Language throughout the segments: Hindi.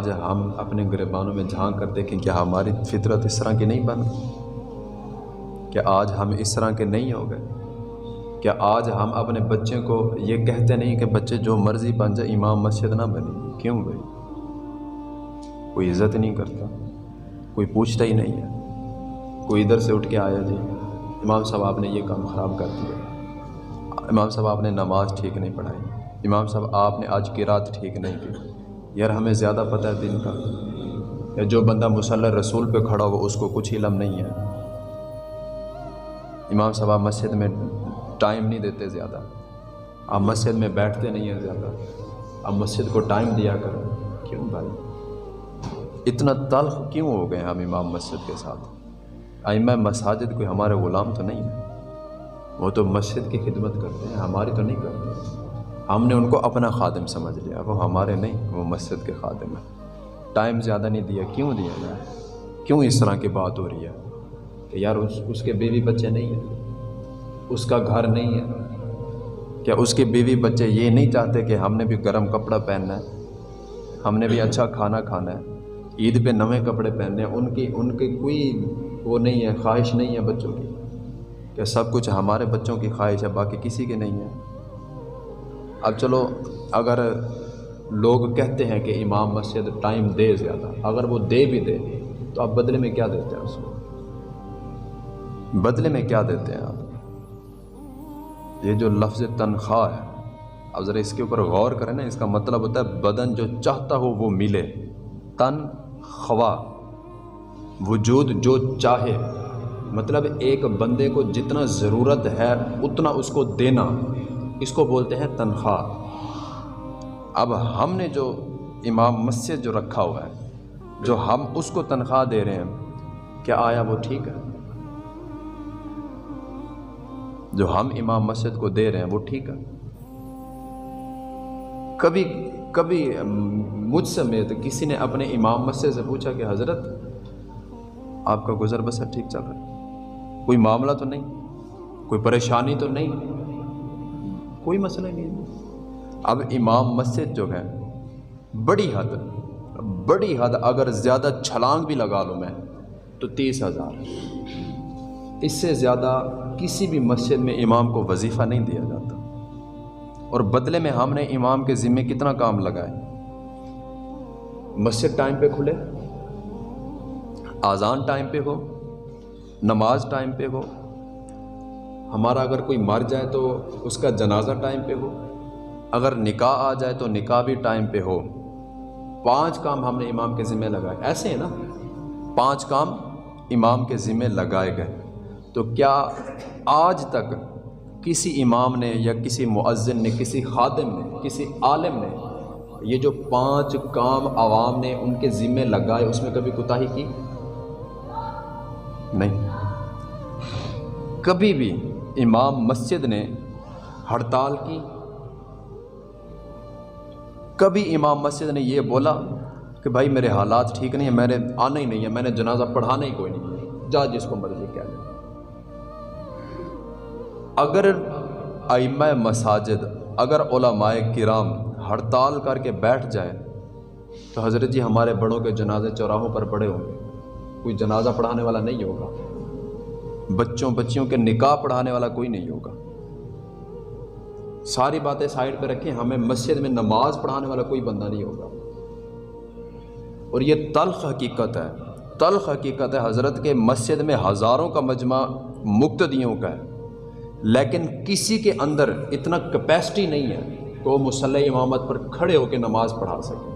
आज हम अपने गिरबानों में झाँक कर देखें क्या हमारी फितरत इस तरह की नहीं बन क्या आज हम इस तरह के नहीं हो गए? क्या आज हम अपने बच्चे को ये कहते नहीं कि बच्चे जो मर्ज़ी बन जाए, इमाम मस्जिद ना बने? क्यों भाई? कोई इज़्ज़त नहीं करता, कोई पूछता ही नहीं है। कोई इधर से उठ के आया जी, इमाम साहब आपने ये काम ख़राब कर दिया। इमाम साहब आपने नमाज़ ठीक नहीं पढ़ाई। इमाम साहब आपने आज की रात ठीक नहीं की। यार हमें ज़्यादा पता है दिन का। या जो बंदा मुसल रसूल पे खड़ा हो, उसको कुछ इलम नहीं है। इमाम साहब, आप मस्जिद में टाइम नहीं देते ज़्यादा। आप मस्जिद में बैठते नहीं हैं ज़्यादा। आप मस्जिद को टाइम दिया करें। क्यों भाई? इतना तल्ख क्यों हो गए हम इमाम मस्जिद के साथ? आइमा मसाजिद कोई हमारे ग़ुलाम तो नहीं है? वो तो मस्जिद की खिदमत करते हैं, हमारी तो नहीं करते। हमने उनको अपना खादम समझ लिया। वो हमारे नहीं, वो मस्जिद के खादम है। टाइम ज़्यादा नहीं दिया, क्यों दिया यार क्यों इस तरह की बात हो रही है? कि यार उस, उसके बीवी बच्चे नहीं हैं। उसका घर नहीं है। क्या उसके बीवी बच्चे ये नहीं चाहते कि हमने भी गर्म कपड़ा पहनना है? हमने भी अच्छा खाना खाना है। ईद पे नवे कपड़े पहनने हैं। उनकी उनकी कोई वो नहीं है, ख्वाहिश नहीं है बच्चों की। क्या सब कुछ हमारे बच्चों की ख्वाहिश है, बाकी किसी की नहीं है? अब चलो, अगर लोग कहते हैं कि इमाम मस्जिद टाइम दे ज़्यादा, अगर वो दे भी दे तो आप बदले में क्या देते हैं उसको? बदले में क्या देते हैं आप? ये जो लफ्ज़ तनख्वाह है, अब ज़रा इसके ऊपर गौर करें ना, इसका मतलब होता है बदन जो चाहता हो वो मिले। तन खवा वजूद जो चाहे मतलब एक बंदे को जितना ज़रूरत है, उतना उसको देना। इसको बोलते हैं तनख्वाह अब हमने जो इमाम मस्जिद जो रखा हुआ है, जो हम उसको तनख्वाह दे रहे हैं, क्या आया वो ठीक है? जो हम इमाम मस्जिद को दे रहे हैं वो ठीक है। कभी कभी मुझ समेत किसी ने अपने इमाम मस्जिद से पूछा कि हज़रत, आपका गुज़र बसर ठीक चल रहा है? कोई मामला तो नहीं? कोई परेशानी तो नहीं? कोई मसला नहीं है। अब इमाम मस्जिद जो है, बड़ी हद बड़ी हद अगर ज़्यादा छलांग भी लगा लूँ मैं तो तीस हज़ार। इससे ज़्यादा किसी भी मस्जिद में इमाम को वजीफ़ा नहीं दिया जाता। और बदले में हमने इमाम के ज़िम्मे कितना काम लगाए मस्जिद टाइम पे खुले, आज़ान टाइम पे हो, नमाज़ टाइम पे हो हमारा अगर कोई मर जाए तो उसका जनाजा टाइम पे हो। अगर निकाह आ जाए तो निकाह भी टाइम पे हो। पाँच काम हमने इमाम के ज़िम्मे लगाए। ऐसे है ना? पाँच काम इमाम के ज़िम्मे लगाए गए। तो क्या आज तक किसी इमाम ने या किसी मुअज्जिन ने, किसी खादिम ने, किसी आलम ने ये जो पाँच काम आवाम ने उनके ज़िम्मे लगाए, उसमें कभी कोताही की? नहीं। कभी भी इमाम मस्जिद ने हड़ताल की। कभी इमाम मस्जिद ने ये बोला कि भाई मेरे हालात ठीक नहीं है मैंने आना ही नहीं है, मैंने जनाजा पढ़ाना ही कोई नहीं है। जा जिसको मर्ज़ी कह ले। अगर आइमा मसाजिद, अगर ओलामाए किराम हड़ताल करके बैठ जाए तो हज़रत जी हमारे बड़ों के जनाजे चौराहों पर पड़े होंगे। कोई जनाजा पढ़ाने वाला नहीं होगा। बच्चों बच्चियों के निकाह पढ़ाने वाला कोई नहीं होगा। सारी बातें साइड पे रखें, हमें मस्जिद में नमाज़ पढ़ाने वाला कोई बंदा नहीं होगा। और ये तल्ख हकीकत है, तल्ख हकीकत है हज़रत के मस्जिद में हज़ारों का मजमा मुक्तदियों का है, लेकिन किसी के अंदर इतना कैपेसिटी नहीं है कि वो मुसल इमामत पर खड़े होकर नमाज़ पढ़ा सके।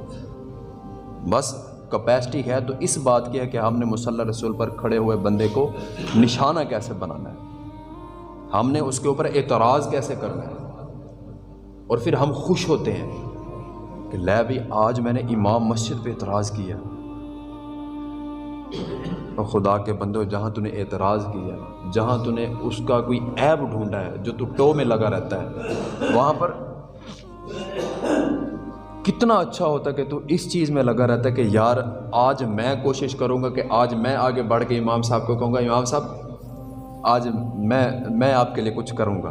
बस कैपेसिटी है तो इस बात की है कि हमने मुसल्ला रसूल पर खड़े हुए बंदे को निशाना कैसे बनाना है? हमने उसके ऊपर एतराज़ कैसे करना है? और फिर हम खुश होते हैं कि लै भी आज मैंने इमाम मस्जिद पे एतराज़ किया। और खुदा के बंदो जहाँ तूने एतराज़ किया, जहाँ तूने उसका कोई ऐब ढूंढा है, जो तू टो में लगा रहता है, वहाँ पर कितना अच्छा होता कि तू इस चीज़ में लगा रहता कि यार, आज मैं कोशिश करूँगा कि आज मैं आगे बढ़ के इमाम साहब को कहूँगा, इमाम साहब, आज मैं मैं आपके लिए कुछ करूँगा।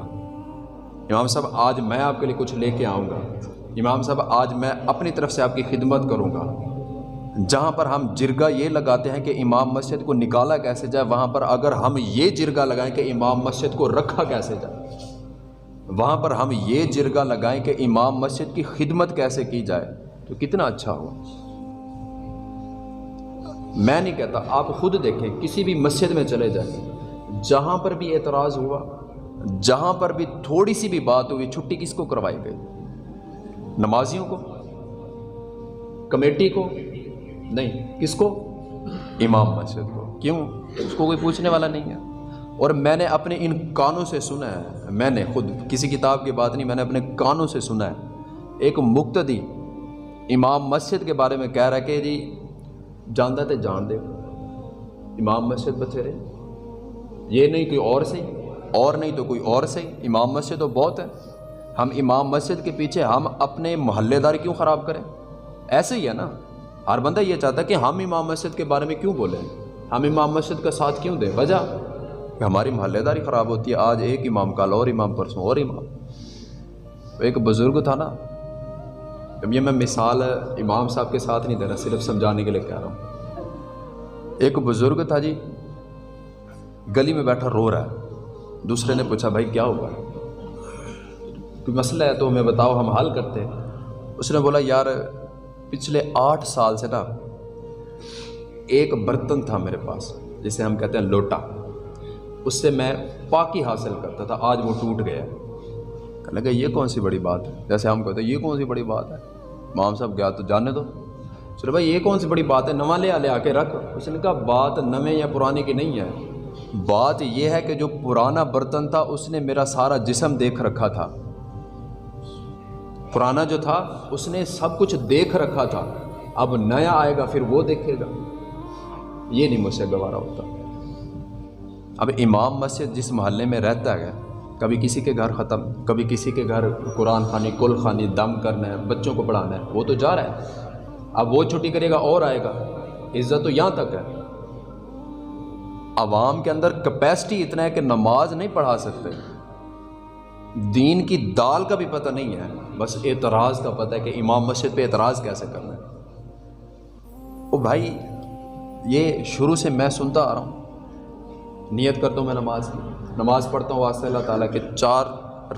इमाम साहब, आज मैं आपके लिए कुछ लेके आऊँगा। इमाम साहब, आज मैं अपनी तरफ़ से आपकी खिदमत करूँगा। जहाँ पर हम जिरगा ये लगाते हैं कि इमाम मस्जिद को निकाला कैसे जाए, वहाँ पर अगर हम ये जिरगा लगाएँ कि इमाम मस्जिद को रखा कैसे जाए। वहाँ पर हम ये जिरगा लगाएँ कि इमाम मस्जिद की खिदमत कैसे की जाए तो कितना अच्छा हो मैं नहीं कहता, आप खुद देखें, किसी भी मस्जिद में चले जाएँ, जहाँ पर भी एतराज़ हुआ, जहाँ पर भी थोड़ी सी भी बात हुई, छुट्टी किसको करवाई गई? नमाजियों को? कमेटी को? नहीं, किसको? इमाम मस्जिद को। क्यों? उसको कोई पूछने वाला नहीं है। और मैंने अपने इन कानों से सुना है। मैंने खुद किसी किताब की बात नहीं, मैंने अपने कानों से सुना है। एक मुक्तदी इमाम मस्जिद के बारे में कह रहा है कि जी, जानता तो जान दे। इमाम मस्जिद बथेरे। ये नहीं कोई और सही, और नहीं तो कोई और सही। इमाम मस्जिद तो बहुत है। हम इमाम मस्जिद के पीछे हम अपने मोहल्लेदार क्यों ख़राब करें? ऐसे ही है ना। हर बंदा ये चाहता है कि हम इमाम मस्जिद के बारे में क्यों बोलें? हम इमाम मस्जिद का साथ क्यों दें? वजह? कि हमारी महल्लेदारी ख़राब होती है, आज एक इमाम कल और इमाम, परसों और इमाम। एक बुज़ुर्ग था ना, अब ये मैं मिसाल इमाम साहब के साथ नहीं दे रहा सिर्फ़ समझाने के लिए कह रहा हूँ। एक बुज़ुर्ग था जी, गली में बैठा रो रहा है। दूसरे ने पूछा, भाई, क्या हुआ? कोई मसला है तो हमें बताओ, हम हल करते उसने बोला, यार, पिछले आठ साल से ना, एक बर्तन था मेरे पास, जिसे हम कहते हैं लोटा। उससे मैं पाकी हासिल करता था। आज वो टूट गया। कहने लगा, ये कौन सी बड़ी बात है? जैसे हम कहते हैं, ये कौन सी बड़ी बात है? माम साहब गया तो जाने दो। चलो भाई, ये कौन सी बड़ी बात है? नवा ले आ ले आके रख। उसने कहा, बात नवे या पुराने की नहीं है। बात यह है कि जो पुराना बर्तन था, उसने मेरा सारा जिसम देख रखा था। पुराना जो था, उसने सब कुछ देख रखा था। अब नया आएगा, फिर वो देखेगा। ये नहीं मुझसे गवारा होता। अब इमाम मस्जिद जिस मोहल्ले में रहता है, कभी किसी के घर ख़त्म, कभी किसी के घर कुरान खानी, कुल खानी, दम करना है, बच्चों को पढ़ाना है, वो तो जा रहा है। अब वो छुट्टी करेगा और आएगा, इज़्ज़त तो यहाँ तक है। आवाम के अंदर कैपेसिटी इतना है कि नमाज़ नहीं पढ़ा सकते। दीन की दाल का भी पता नहीं है, बस एतराज़ का पता है कि इमाम मस्जिद पे एतराज़ कैसे करना है। ओ भाई, ये शुरू से मैं सुनता आ रहा हूँ। नियत करता हूँ मैं नमाज़ की। नमाज़ पढ़ता हूँ, वास्ते अल्लाह ताला के चार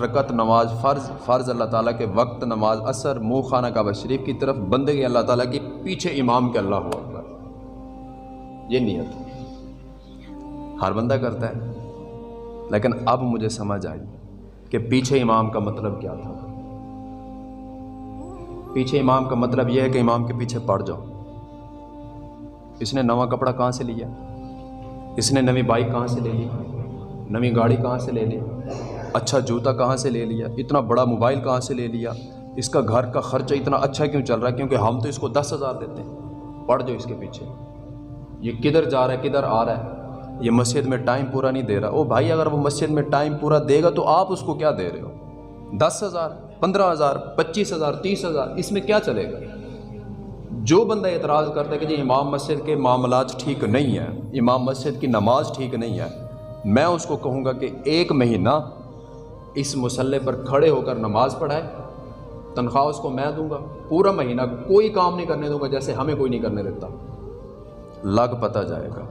रकत नमाज़ फ़र्ज़ फ़र्ज़ अल्लाह ताला के वक्त नमाज़, असर, मुँह खाना काबा शरीफ की तरफ़ बंदे के अल्लाह ताला के पीछे इमाम के अल्लाह अकबर। ये नियत। हर बंदा करता है। लेकिन अब मुझे समझ आई कि पीछे इमाम का मतलब क्या था। पीछे इमाम का मतलब यह है कि इमाम के पीछे पड़ जाओ। इसने नवा कपड़ा कहाँ से लिया? इसने नवी बाइक कहाँ से ले ली? नवी गाड़ी कहाँ से ले ली? अच्छा जूता कहाँ से ले लिया? इतना बड़ा मोबाइल कहाँ से ले लिया? इसका घर का खर्चा इतना अच्छा क्यों चल रहा है? क्योंकि हम तो इसको दस हज़ार देते हैं। पढ़ जाओ इसके पीछे। ये किधर जा रहा है, किधर आ रहा है? ये मस्जिद में टाइम पूरा नहीं दे रहा। ओ भाई, अगर वो मस्जिद में टाइम पूरा देगा तो आप उसको क्या दे रहे हो? दस हज़ार, पंद्रह हज़ार, पच्चीस हज़ार, तीस हज़ार, इसमें क्या चलेगा? जो बंदा एतराज़ करता है कि जी इमाम मस्जिद के मामलात ठीक नहीं है, इमाम मस्जिद की नमाज़ ठीक नहीं है, मैं उसको कहूँगा कि एक महीना इस मुसल्ले पर खड़े होकर नमाज़ पढ़ाए, तनख्वाह उसको मैं दूँगा, पूरा महीना कोई काम नहीं करने दूँगा जैसे हमें कोई नहीं करने देता। लग पता जाएगा।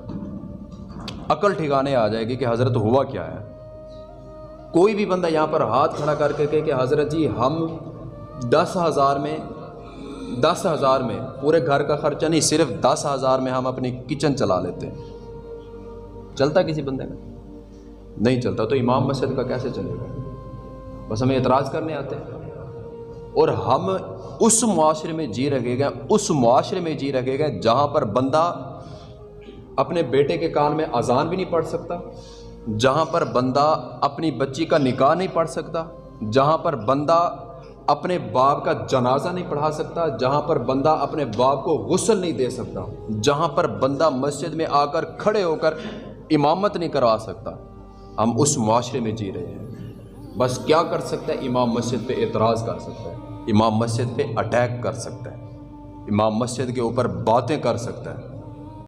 अकल ठिकाने आ जाएगी कि हज़रत हुआ क्या है। कोई भी बंदा यहाँ पर हाथ खड़ा करके कि हज़रत जी, हम दस हज़ार में दस हज़ार में, पूरे घर का खर्चा नहीं, सिर्फ़ दस हज़ार में हम अपनी किचन चला लेते हैं। चलता किसी बंदे में? नहीं चलता तो इमाम मस्जिद का कैसे चलेगा? बस हमें एतराज़ करने आते हैं। और हम उस मुआशरे में जी रखे गए, उस मुआशरे में जी रखे गए, जहाँ पर बंदा अपने बेटे के कान में अजान भी नहीं पढ़ सकता, जहाँ पर बंदा अपनी बच्ची का निकाह नहीं पढ़ सकता, जहाँ पर बंदा अपने बाप का जनाजा नहीं पढ़ा सकता, जहाँ पर बंदा अपने बाप को गसल नहीं दे सकता, जहाँ पर बंदा मस्जिद में आकर खड़े होकर इमामत नहीं करवा सकता। हम उस माशरे में जी रहे हैं। बस क्या कर सकता है? इमाम मस्जिद पे एतराज़ कर सकता है। इमाम मस्जिद पे अटैक कर सकता है। इमाम मस्जिद के ऊपर बातें कर सकता है।